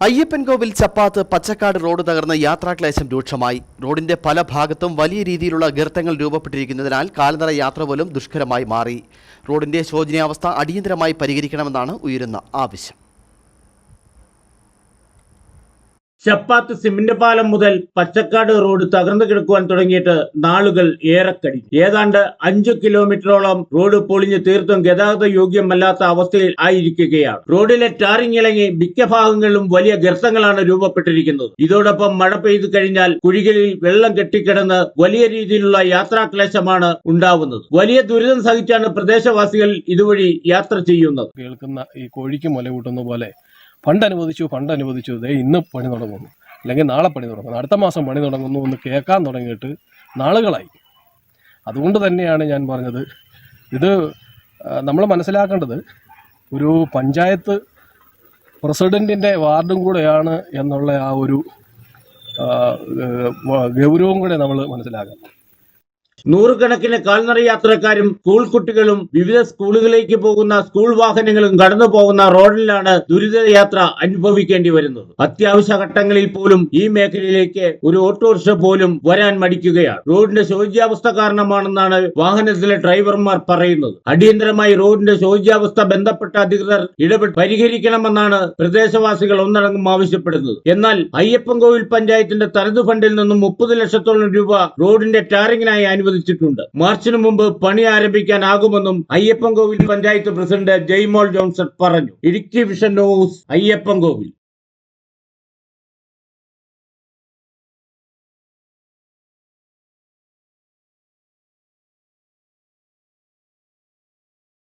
അയ്യപ്പൻകോവിൽ ചപ്പാത്ത് Pachakkad road തകർന്ന് യാത്രാക്ലേശം രൂക്ഷമായി. റോഡിന്റെ പല ഭാഗത്തും വലിയ രീതിയിലുള്ള ഗർത്തങ്ങൾ രൂപപ്പെട്ടിരിക്കുന്നതിനാൽ കാൽനട യാത്ര പോലും ദുഷ്കരമായി മാറി. റോഡിന്റെ ശോചനീയാവസ്ഥ അടിയന്തരമായി പരിഹരിക്കണമെന്നാണ് ഉയരുന്ന ആവശ്യം. ചപ്പാത്ത് സിമന്റ് പാലം മുതൽ പച്ചക്കാട് റോഡ് തകർന്നു കിടക്കുവാൻ തുടങ്ങിയിട്ട് നാളുകൾ ഏറെ കടി ഏതാണ്ട് അഞ്ചു കിലോമീറ്ററോളം റോഡ് പൊളിഞ്ഞ് തീർത്തും ഗതാഗത യോഗ്യമല്ലാത്ത അവസ്ഥയിൽ ആയിരിക്കുകയാണ്. റോഡിലെ ടാറിംഗ് ഇളങ്ങി മിക്ക ഭാഗങ്ങളിലും വലിയ ഗർത്തങ്ങളാണ് രൂപപ്പെട്ടിരിക്കുന്നത്. ഇതോടൊപ്പം മഴ പെയ്തു കഴിഞ്ഞാൽ കുഴികളിൽ വെള്ളം കെട്ടിക്കിടന്ന് വലിയ രീതിയിലുള്ള യാത്രാക്ലേശമാണ് ഉണ്ടാവുന്നത്. വലിയ ദുരിതം സഹിച്ചാണ് പ്രദേശവാസികൾ ഇതുവഴി യാത്ര ചെയ്യുന്നത്. കേൾക്കുന്ന ഈ കോഴിക്ക് മുല കൂട്ടുന്ന പോലെ ഫണ്ട് അനുവദിച്ചു ഫണ്ട് അനുവദിച്ചു ദേ ഇന്ന് പണി തുടങ്ങുന്നു. അല്ലെങ്കിൽ നാളെ പണി തുടങ്ങുന്നു. അടുത്ത മാസം പണി തുടങ്ങുന്നു എന്ന് കേൾക്കാൻ തുടങ്ങിയിട്ട് നാളുകളായി. അതുകൊണ്ട് തന്നെയാണ് ഞാൻ പറഞ്ഞത്. ഇത് നമ്മൾ മനസ്സിലാക്കേണ്ടത് ഒരു പഞ്ചായത്ത് പ്രസിഡന്റിന്റെ വാർഡും കൂടെയാണ് എന്നുള്ള ആ ഒരു ഗൗരവം കൂടെ നമ്മൾ മനസ്സിലാക്കണം. നൂറുകണക്കിന് കാൽനട യാത്രക്കാരും സ്കൂൾ കുട്ടികളും വിവിധ സ്കൂളുകളിലേക്ക് പോകുന്ന സ്കൂൾ വാഹനങ്ങളും കടന്നു പോകുന്ന റോഡിലാണ് ദുരിതയാത്ര അനുഭവിക്കേണ്ടി വരുന്നത്. അത്യാവശ്യ ഘട്ടങ്ങളിൽ പോലും ഈ മേഖലയിലേക്ക് ഒരു ഓട്ടോറിക്ഷ പോലും വരാൻ മടിക്കുകയാണ്. റോഡിന്റെ ശോച്യാവസ്ഥ കാരണമാണെന്നാണ് വാഹനത്തിലെ ഡ്രൈവർമാർ പറയുന്നത്. അടിയന്തരമായി റോഡിന്റെ ശോച്യാവസ്ഥ ബന്ധപ്പെട്ട അധികൃതർ ഇടപെട്ട് പരിഹരിക്കണമെന്നാണ് പ്രദേശവാസികൾ ഒന്നടങ്കം ആവശ്യപ്പെടുന്നത്. എന്നാൽ അയ്യപ്പൻകോവിൽ പഞ്ചായത്തിന്റെ തനതു ഫണ്ടിൽ നിന്നും മുപ്പത് ലക്ഷത്തോളം രൂപ റോഡിന്റെ ടാറിങ്ങിനായി അനുവദിച്ചിട്ടുണ്ട് മാർച്ചിനു മുമ്പ് പണി ആരംഭിക്കാനാകുമെന്നും അയ്യപ്പൻകോവിൽ പഞ്ചായത്ത് പ്രസിഡന്റ് ജയ്മോൾ ജോൺസൺ പറഞ്ഞു. Idukki vision news Ayyappankovil.